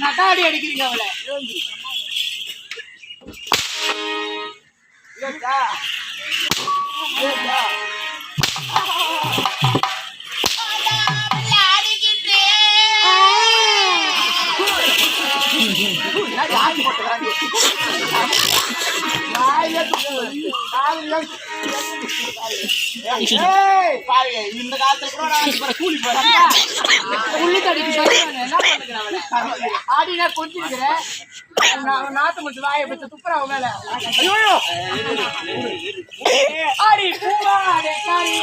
நட்டாடி அடிக்கிறீங்க அவளை பாருங்க, இந்த காலத்துல கூட நான் கூலி போறேன் உள்ளி தடிக்கு என்ன ஆடினா கொஞ்சிருக்கிறேன் நாத்து துப்புறா மேல ஐயோ ஆடி காரிய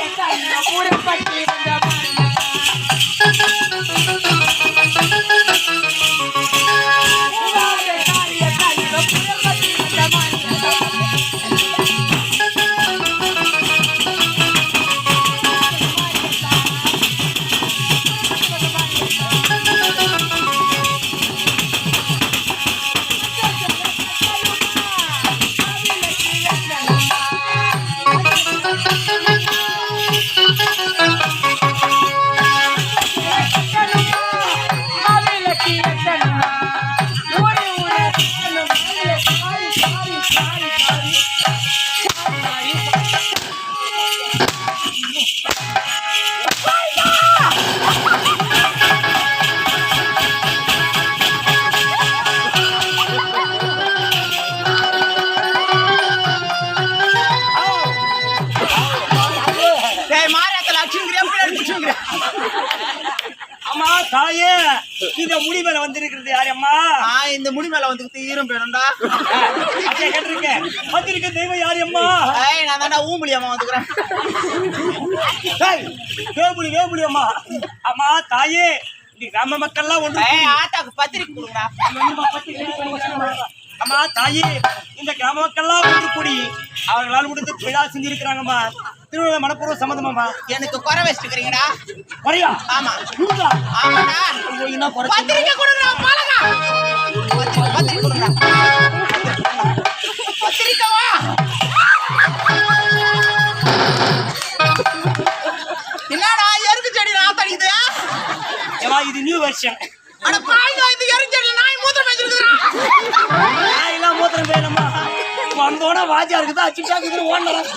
இந்த முடி மேல வந்திருக்கிறது யாரு அம்மா ஆ, இந்த முடி மேல வந்து ஈரம் அப்படியே கேட்டிருக்கேன் வந்திருக்க தெய்வம் யாரு அம்மா ஏய் நான் தான்டா ஊம்புலி அம்மா வந்துக்கிறேன். வேபுலி வேபுலி அம்மா. அம்மா தாயே இந்த கிராம மக்கள்லாம் ஒன்று ஆத்தாக்கு பத்திரிக்கை கொடுங்கடா. அம்மா தாயே இந்த கிராம மக்கள்லாம் ஒன்று கூடி அவர்களால் முடிந்து விழா செஞ்சிருக்கிறாங்கம்மா. திருவிழா மனப்பூர்வ சம்மந்தமாம்மா எனக்கு குறை வச்சுக்கிறீங்கடா. வரையா ஆமா. ஆமாடா. என்ன குறை பத்திரிக்கை கொடுங்கடா பத்திரிக்கை பத்திரிக்கை கொடுங்கடா. என்னடா எருக்கு செடி நாத்தடிக்குது ஏம்மா இது நியூ வெர்ஷன் அட பாய்ங்க இந்த எருக்கு செடி நாய் மூத்திரம் வச்சிருக்குதுடா நான் எல்லாம் மூத்திரம் வேணும்மா வந்தோட வாஜா இருக்குது? அச்சுட்டாக்குது ஓடுறேன்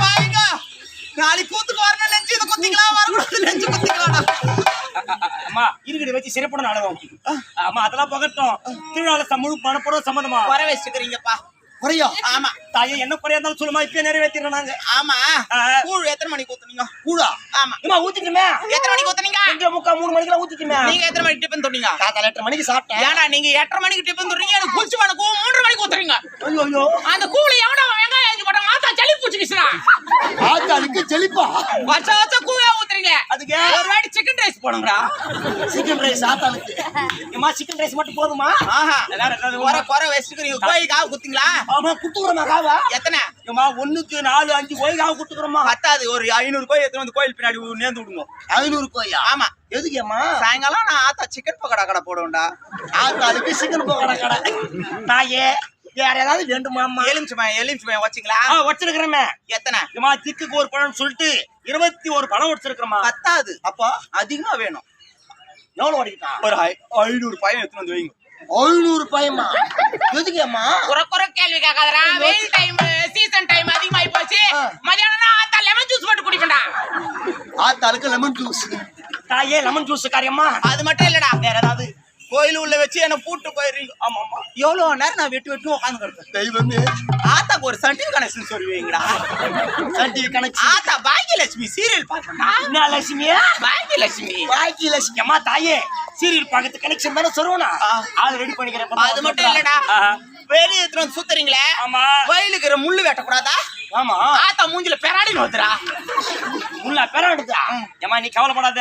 பாய்ங்க நாளைக்கு கூத்துக்கு வரணும் நெஞ்சு இதை குத்திக்கலாம் வரக்கூடாது நெஞ்சு குத்திக்கலாம்டா அம்மா இருக்கடி வச்சு சிறப்புடன் நாடகம் ஆமா அதெல்லாம் பகட்டும். திருவிழால முழு பணப்படம் சம்மந்தமா குறை வச்சுக்கிறீங்கப்பா. குறையா? ஆமா. தாயே என்ன குறையா இருந்தாலும் சொல்லுமா இப்பயே நிறைவேற்றிடுறோம் நாங்க. ஆமா. கூழ் எத்தனை மணிக்கு ஊத்துனீங்க? கூடா ஆமா. அம்மா ஊத்திட்டுமே எத்தனை மணிக்கு ஊத்துனீங்க? ரெண்டு முக்கா மூணு மணிக்கெல்லாம் ஊத்திட்டுமே நீங்க எத்தனை மணிக்கு டிஃபன் தொட்டீங்க காத்தால எட்டரை மணிக்கு சாப்பிட்டேன். ஏன்னா நீங்க எட்டரை மணிக்கு டிஃபன் தொடுறீங்க எனக்கு குளிச்சு மூன்றரை மணிக்கு ஊத்துறீங்க. ஐயோ அந்த கூழ போட்டாங்க சளி பூச்சிக்கிச்சுனா ஆத்தாளுக்கு செழிப்பா வருஷ வருஷம் கூழா ஊத்துறீங்க. அதுக்கு? ஒரு வாட்டி சிக்கன் ரைஸ் போடுங்கடா. சிக்கன் ரைஸ் ஆத்தாளுக்கு. அம்மா சிக்கன் ரைஸ் மட்டும் போதுமா? ஆஹா. ஏதாவது குறை குறை வச்சுக்கிறீங்க கோயிலுக்காக குத்திங்களா? ஆமா குத்துக்கிறோமா காவா? எத்தனை? அம்மா ஒண்ணுக்கு நாலு அஞ்சு கோயிலாக குத்துக்கிறோமா? பத்தாது. ஒரு ஐநூறு கோயில் எடுத்துட்டு வந்து கோயில் பின்னாடி நேர்ந்து விடுங்க. ஐநூறு கோயா? ஆமா. எதுக்கு அம்மா சாயங்காலம் நான் ஆத்தா சிக்கன் பக்கோடா கடை போடுவேன்டா. ஆத்தாளுக்கு சிக்கன் போகடா கடை. தாயே வேற ஏதாவது வேண்டுமாம்மா? எலுமிச்சம் எலுமிச்சம் வச்சிங்களா? ஆ வச்சிருக்கிறேமே எத்தனை? ஏமா திக்குக்கு ஒரு பழம் சொல்லிட்டு இருபத்தி ஒரு பழம் வச்சிருக்கிறோமா பத்தாது. அப்போ அதிகமா வேணும். எவ்வளவு ஓடிக்கிட்டான் ஒரு ஐநூறு பையன் எடுத்துட்டு வந்து வைங்க. ஐநூறு பையமா எதுக்கு அம்மா? குறை குறை கேள்வி கேட்காதடா. வெயில் டைம் சீசன் டைம் அதிகமாயி போச்சு. மதியானம் ஆத்தா லெமன் ஜூஸ் போட்டு குடிப்பேன்டா. ஆத்தாளுக்கு லெமன் ஜூஸ் தாயே லெமன் ஜூஸ் காரியம்மா. அது மட்டும் இல்லடா. வேற ஏதாவது கோயில் உள்ள வச்சு என்ன பூட்டு போயிருங்க ஆமா ஆமா எவ்வளவு நேரம் நான் வெட்டி வெட்டி உட்காந்து கிடப்பேன் தெய்வமே. ஆத்தாக்கு ஒரு சன்டிவி கனெக்ஷன் சொல்லுவீங்கடா சன் டிவி கணக்கு ஆத்தா பாக்கியலட்சுமி சீரியல் பாக்கணும்டா என்ன லட்சுமியா பாக்கியலட்சுமி. பாக்கி லட்சுமி அம்மா தாயே சீரியல் பார்க்கறது கனெக்ஷன் தானே சொல்லுவனா ஆ. அது ரெடி பண்ணிக்கிறேன். அது மட்டும் இல்லடா. வெளியே வந்து சுத்துறீங்களே? ஆமா. வயலுக்கு இருக்கிற முள்ளு வெட்டக்கூடாதா? ஆமா. ஆத்தா மூஞ்சில பெராடின்னு வந்துடா உள்ள பெற எடுத்தா ஏமா நீ கவலைப்படாத.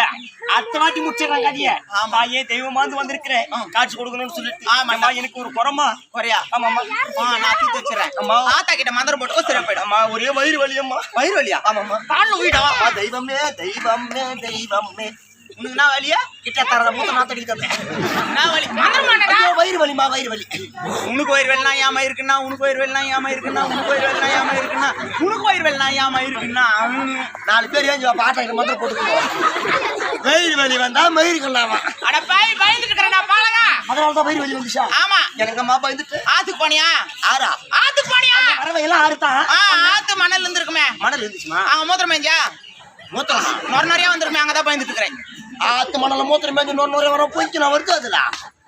அடுத்த வாட்டி முடிச்சிடறான் கதைய ஆமா. தாயே தெய்வமாந்து வந்திருக்கிறேன். காட்சி கொடுக்கணும்னு சொல்லிட்டு. ஆமா. ஆமா எனக்கு ஒரு குறமா குறையா? ஆமாம்மா. ஆ நான் தீத்து வச்சிடறேன். ஆமா. ஆத்தா கிட்ட மந்திரம் போட்டு சரியா போயிடும் அம்மா ஒரே வயிறு வலி அம்மா வயிறு வலியா? ஆமாம்மா. காலில் அம்மா, தெய்வமே தெய்வமே தெய்வமே. உனக்கு என்ன வலியா? கிட்ட தரத மூத்த நாத்தடி தந்தேன் என்ன வலி? ஐயோ, வயிறு வலிமா வயிறு வலி. உனக்கு வயிறு வெள்ளனா ஏமா இருக்குன்னா? உனக்கு வயிறு வெள்ளனா ஏமா இருக்குன்னா? உனக்கு வயிறு வெள்ளனா ஏமா இருக்குன்னா? உனக்கு வயிறு வெள்ளனா ஏமா இருக்குன்னா. நாலு பேர் ஏஞ்சி பாட்டை மந்திரம் போட்டுக்கோ. வயிறு வலி வந்தா மயிறு கொள்ளாமா. அட பாய் பயந்துட்டு இருக்கறடா பாலகா. அதனால தான் வயிறு வலி வந்துச்சா? ஆமா. எனக்கு அம்மா பயந்துட்டு ஆத்துக்கு போனியா? ஆறா? ஆத்துக்கு போனியா? பறவையெல்லாம் ஆறுதான் ஆ ஆத்து மணல் இருந்திருக்குமே. மணல் இருந்துச்சுமா? அங்க மூத்திரம் மேஞ்சா மூத்திரமா? நொர நிறைய வந்திருக்குமே அங்கதான் பயந்துட்டு இருக்கிறேன். ஆத்து மணல மூத்திரம் மேஞ்சு நூறு நூறு வர போய்க்கு வருது அதுல.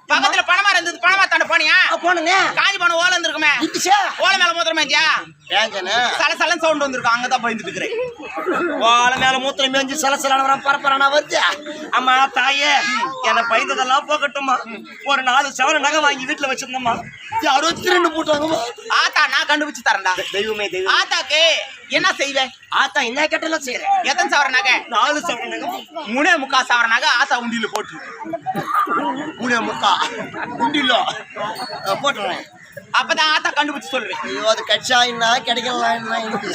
பக்கத்துல பணமா இருந்தது பணமா தாண்ட போனியா? போனங்க. காஞ்சி போன ஓலை இருந்திருக்குமே ஓலை மேல மூத்திரம் மேஞ்சா ஏங்கன்னு சல சலன் சவுண்ட் வந்திருக்கும். அங்கதான் பயந்துட்டு இருக்கிறேன். வாழை மேல மூத்திரம் மேஞ்சு சில சில வர பரப்பறானா வருது. அம்மா தாயே என்ன பயந்ததெல்லாம் போகட்டும்மா. ஒரு நாலு சவர நகை வாங்கி வீட்டுல வச்சிருந்தம்மா. யாரோ திருண்டு போட்டாங்கம்மா ஆத்தா நான் கண்டுபிடிச்சு தரேன்டா. தெய்வமே தெய்வம். ஆத்தாக்கு என்ன செய்வேன் ஆத்தா என்ன கேட்டாலும் செய்யறேன் எத்தனை சவர நகை? நாலு சவர நகை. மூணே முக்கா சவர நகை ஆத்தா உண்டியில போட்டு. மூணே முக்கா. உண்டில போட்டுறேன் அப்பதான் ஆத்தா கண்டுபிடிச்சு சொல்லுவேன். ஐயோ அது கட்சா என்ன? கிடைக்கலாம் என்ன? எனக்கு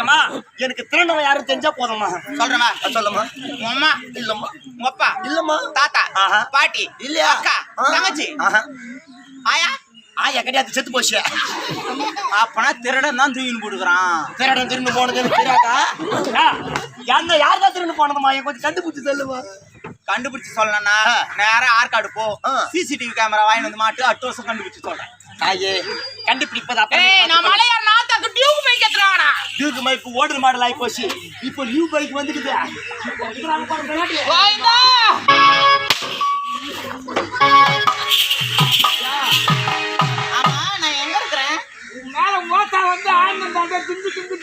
ஏம்மா எனக்கு திருநவன் யாரும் தெரிஞ்சா போதும்மா. சொல்றேமா சொல்லுமா அம்மா இல்லம்மா. அப்பா. இல்லம்மா. தாத்தா. பாட்டி. இல்லையா? அக்கா. தங்கச்சி. ஆயா. ஆயா கிடையாது செத்து போச்சு. அப்பனா திருடன் தான் தூக்கின்னு போட்டுக்கிறான். திருடன் திருண்டு போனது தெரியாதா? என்ன யார் தான் திருண்டு போனதுமா என் கொஞ்சம் கண்டுபிடிச்சு சொல்லுமா. கண்டுபிடிச்சு சொல்லணும்னா ஆ. நேரா ஆற்காடு போ. சிசிடிவி கேமரா வாங்கி வந்து மாட்டு அட்டு வருஷம் கண்டுபிடிச்சு சொல்றேன். தாயே கண்டுபிடிப்பது ஏய் நான் மலையார் நாத்தாக்கு டியூப் பைக் ஏத்துறாங்கடா. டியூக்கு மைக்கு ஓடுற மாடல் ஆகி போச்சு. இப்போ நியூ பைக் வந்துக்குது வாய்ந்தா. ஆமா நான் எங்க இருக்கிறேன்? மேல மோத்தா வந்து ஆனந்தம் திண்டு திண்டு